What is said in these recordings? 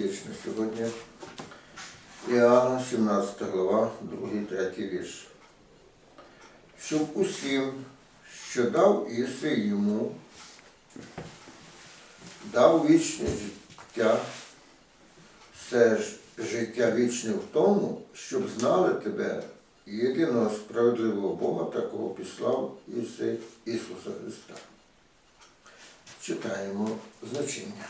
вірш на сьогодні. Іоанна, 17 глава, 2-3 вірш. Щоб усім, що дав Іси йому, дав вічне життя, все життя вічне в тому, щоб знали тебе, єдиного справедливого Бога, такого післав Іси Ісуса Христа. Читаємо значення.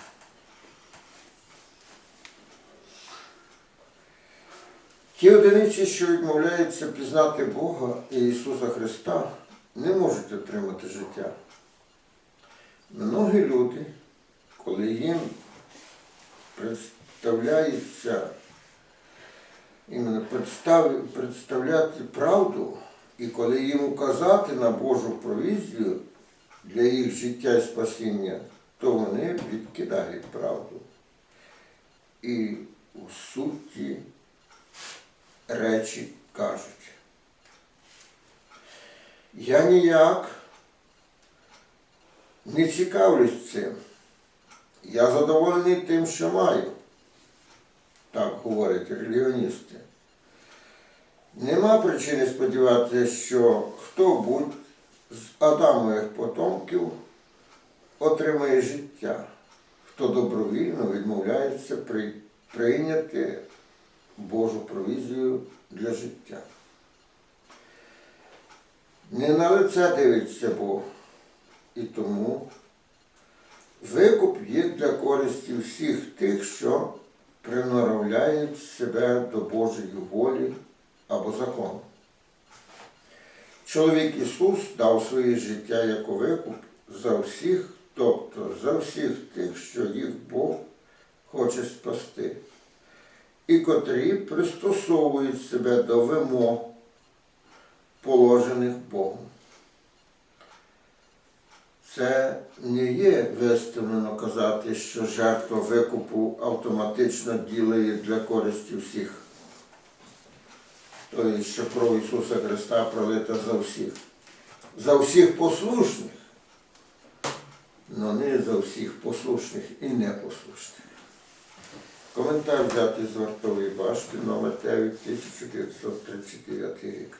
Ті одиниці, що відмовляються пізнати Бога і Ісуса Христа, не можуть отримати життя. Многі люди, коли їм представляється іменно представ- представляти правду, і коли їм указати на Божу провізію для їх життя і спасіння, то вони відкидають правду. І у суті речі кажуть. Я ніяк не цікавлюсь цим. Я задоволений тим, що маю. Так говорять релігіоністи. Нема причини сподіватися, що хто-будь з Адамових потомків отримає життя, хто добровільно відмовляється прийняти Божу провізію для життя. Не на лице дивиться Бог, і тому викуп є для користі всіх тих, що приноравляють себе до Божої волі або закону. Чоловік Ісус дав своє життя як викуп за всіх, тобто за всіх тих, що їх Бог хоче спасти і котрі пристосовують себе до вимог, положених Богом. Це не є виставлено казати, що жертва викупу автоматично ділає для користі всіх. Тобто, що кров Ісуса Христа пролита за всіх. За всіх послушних, але не за всіх послушних і непослушних. Коментар взятий з вартової башти, номер 9, 1939 рік.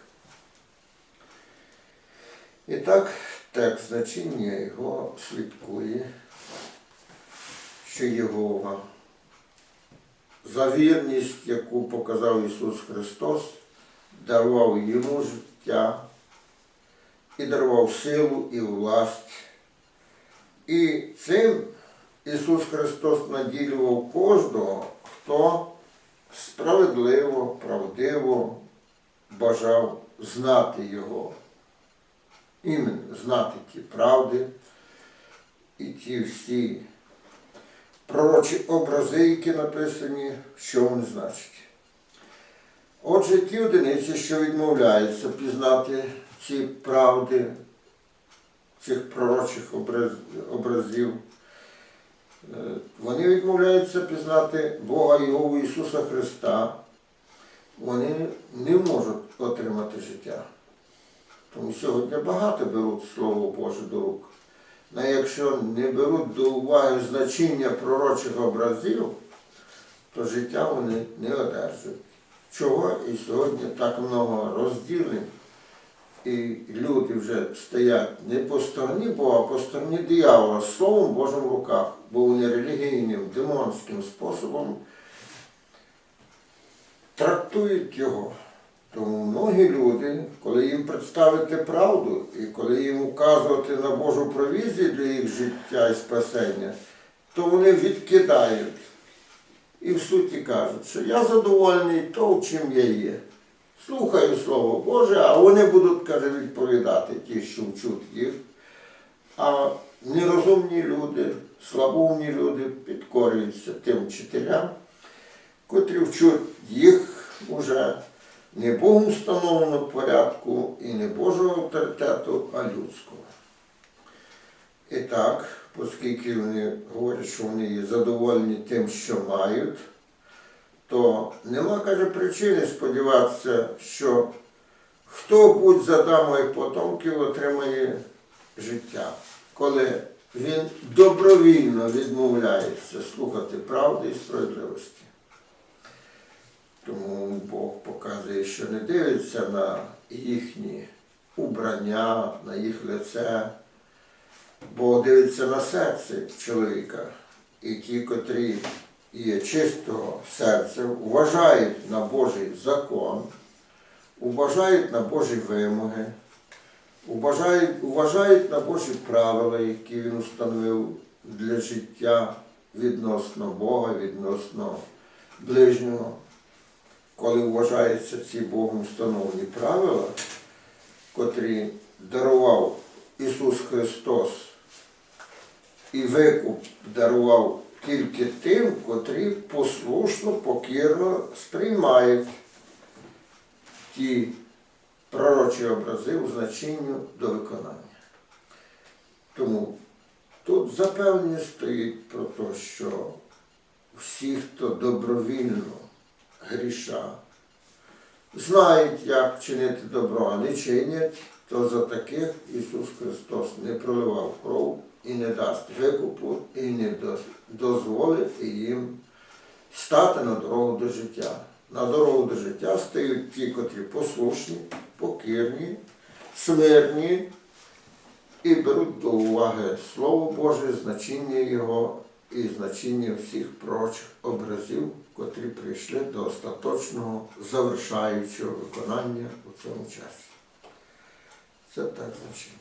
І так, текст значення його слідкує, що Єгова за вірність, яку показав Ісус Христос, дарував йому життя і дарував силу і власть. І цим Ісус Христос наділював кожного, хто справедливо, правдиво бажав знати Його. Іменно знати ті правди і ті всі пророчі образи, які написані, що вони значать. Отже, ті одиниці, що відмовляються пізнати ці правди, цих пророчих образів, Вони відмовляються пізнати Бога Його Ісуса Христа. Вони не можуть отримати життя. Тому сьогодні багато беруть Слово Боже до рук. Але якщо не беруть до уваги значення пророчих образів, то життя вони не одержують. Чого і сьогодні так много розділень, і люди вже стоять не по стороні Бога, а по стороні диявола Словом Божим в руках, бо вони релігійним, демонським способом трактують його. Тому многі люди, коли їм представити правду і коли їм указувати на Божу провізію для їх життя і спасення, то вони відкидають і в суті кажуть, що я задоволений то, чим я є. Слухаю Слово Боже, а вони будуть, каже, відповідати ті, що вчуть їх. А нерозумні люди, слабоумні люди підкорюються тим вчителям, котрі вчуть їх уже не Богом встановленого порядку і не Божого авторитету, а людського. І так, оскільки вони говорять, що вони задоволені тим, що мають, то нема, каже, причини сподіватися, що хто будь за дамою потомків отримає життя, коли він добровільно відмовляється слухати правди і справедливості. Тому Бог показує, що не дивиться на їхні убрання, на їх лице, Бог дивиться на серце чоловіка. І ті, котрі є чистого серця, вважають на Божий закон, вважають на Божі вимоги, вважають, вважають на Божі правила, які він установив для життя відносно Бога, відносно ближнього. Коли вважаються ці Богом встановлені правила, котрі дарував Ісус Христос і викуп дарував тільки тим, котрі послушно, покірно сприймають ті пророчі образи у значенню до виконання. Тому тут запевнення стоїть про те, що всі, хто добровільно гріша, знають, як чинити добро, а не чинять, то за таких Ісус Христос не проливав кров і не дасть викупу, і не дозволить їм стати на дорогу до життя. На дорогу до життя стають ті, котрі послушні, покірні, смирні і беруть до уваги Слово Боже, значення Його і значення всіх прочих образів, котрі прийшли до остаточного завершаючого виконання у цьому часі. Це так значення.